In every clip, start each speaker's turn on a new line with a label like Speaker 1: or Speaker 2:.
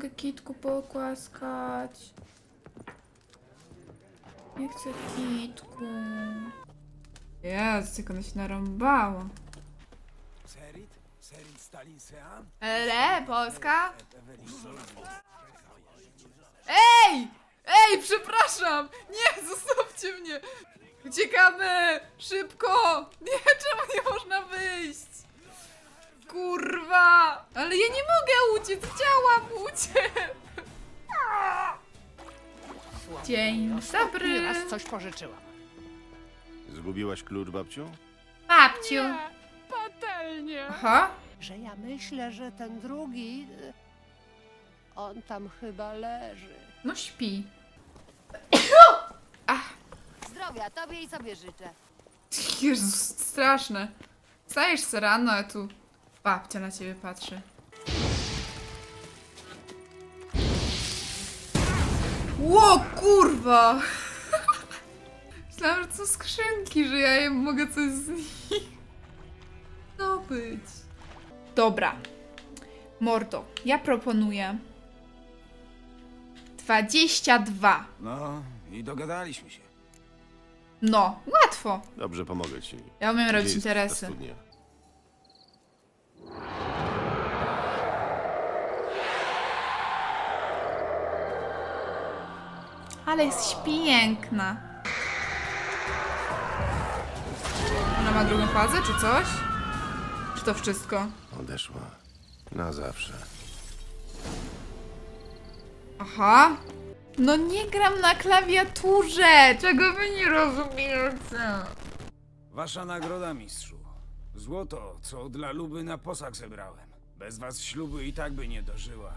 Speaker 1: mogę kitku pokłaskać. Nie chcę kitku. Jezu, jak ona się narąbała.
Speaker 2: Serit? Serit Stalin Sean?
Speaker 1: Ele, Polska? Ej! Ej, przepraszam! Nie, zostawcie mnie! Uciekamy! Szybko! Nie, czemu nie można wyjść? Ale ja nie mogę uciec! Chciałam uciec! Dzień dobry!
Speaker 3: Raz coś pożyczyłam.
Speaker 4: Zgubiłaś klucz, babciu?
Speaker 1: Babciu!
Speaker 3: Patelnie.
Speaker 1: Aha!
Speaker 3: Że ja myślę, że ten drugi... y, On tam chyba leży.
Speaker 1: No śpi.
Speaker 5: Zdrowia tobie i sobie życzę.
Speaker 1: Jezus, straszne. Stajesz se rano, a tu babcia na ciebie patrzy. Ło, kurwa! Myślałam, że to są skrzynki, że ja je mogę coś z nich zdobyć. Dobra. Mordo, ja proponuję 22.
Speaker 2: No i dogadaliśmy się.
Speaker 1: No, łatwo.
Speaker 4: Dobrze, pomogę ci.
Speaker 1: Ja umiem
Speaker 4: Gdzie
Speaker 1: robić
Speaker 4: jest ta
Speaker 1: interesy. Ale jest piękna. Ona ma drugą fazę, czy coś? Czy to wszystko?
Speaker 4: Odeszła. Na zawsze.
Speaker 1: Aha. No nie gram na klawiaturze! Czego wy nie rozumiecie?
Speaker 2: Wasza nagroda, mistrzu. Złoto, co dla Luby na posag zebrałem. Bez was ślubu i tak by nie dożyła.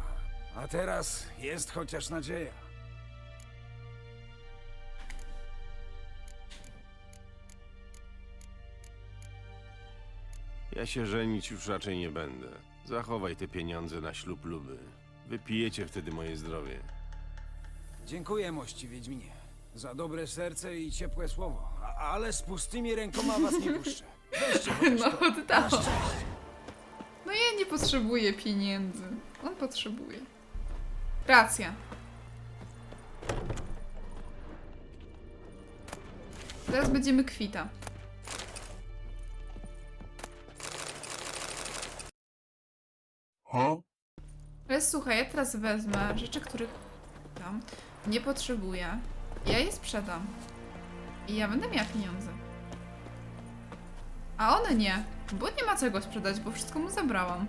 Speaker 2: A teraz jest chociaż nadzieja.
Speaker 4: Ja się żenić już raczej nie będę. Zachowaj te pieniądze na ślub luby. Wypijecie wtedy moje zdrowie.
Speaker 2: Dziękuję, mości Wiedźminie. Za dobre serce i ciepłe słowo. A, ale z pustymi rękoma was nie puszczę. Weźcie chociaż
Speaker 1: No
Speaker 2: to.
Speaker 1: oddało. No ja nie potrzebuję pieniędzy. On potrzebuje. Racja. Teraz będziemy kwita. Ale słuchaj, ja teraz wezmę rzeczy, których tam nie potrzebuję. Ja je sprzedam. I ja będę miała pieniądze. A one nie, bo nie ma czego sprzedać, bo wszystko mu zabrałam.